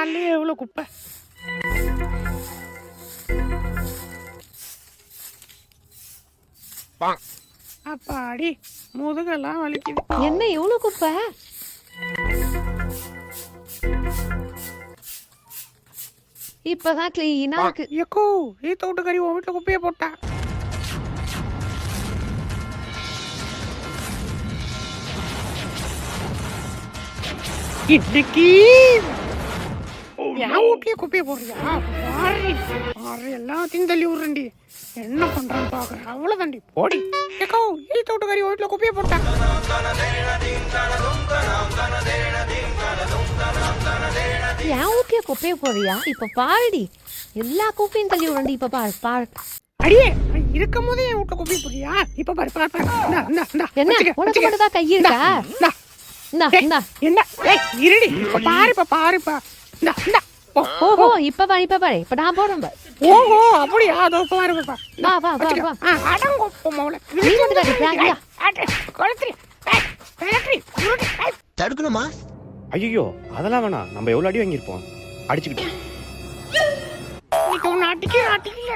காலையிலே எவ்வளோ குப்பை? அப்பாடி முதுகெல்லாம் வலிக்குது. என்ன இவ்வளவு குப்பை? இப்பதான் கிளீனா இருக்கு. எக்கோ ஈத்த விட்டு கறி உன் வீட்டில் குப்பையை போட்டா. இன்னைக்கு என் வீட்லயே குப்பையை போடுறியா? பாரு பாரு எல்லாத்தையும் தள்ளி விடுறேன்டி என்ன பண்றான்னு பாக்குறேன். அவ்வளவுதான்டி போடி. விட்டு கறி உன் வீட்டில் குப்பையை போட்டா என் ஊட்டிய குப்பைய போறியா இப்ப பாருடி. எல்லா குப்பையும் தள்ளி விடண்டி இப்ப பாரு பாரு. அடியே இருக்கும் போதே என் வீட்டில் குப்பையை போடுறியா? இப்ப பாரு பாரு என்ன? உனக்கு. மட்டும் தான் கை இருக்கா? என்ன? ஏய் இருடி. பாருப்பா பாருப்பா. இந்தா இந்தா. ஓஹோ இப்ப பாரு இப்ப பாரு. இப்ப நான் போறேன் ஓஹோ அப்படியா? அதோ வா வா வா வா. அடங்கோ நீ வந்து. கொளுத்துறி தடுக்கணுமா? ஐயோ அதெல்லாம் வேணாம். நம்ம எவ்வளோ அடி வாங்கியிருப்போம். அடிச்சுக்கிட்டு. இன்னைக்கு ஒன்று அடிக்க அடிக்கல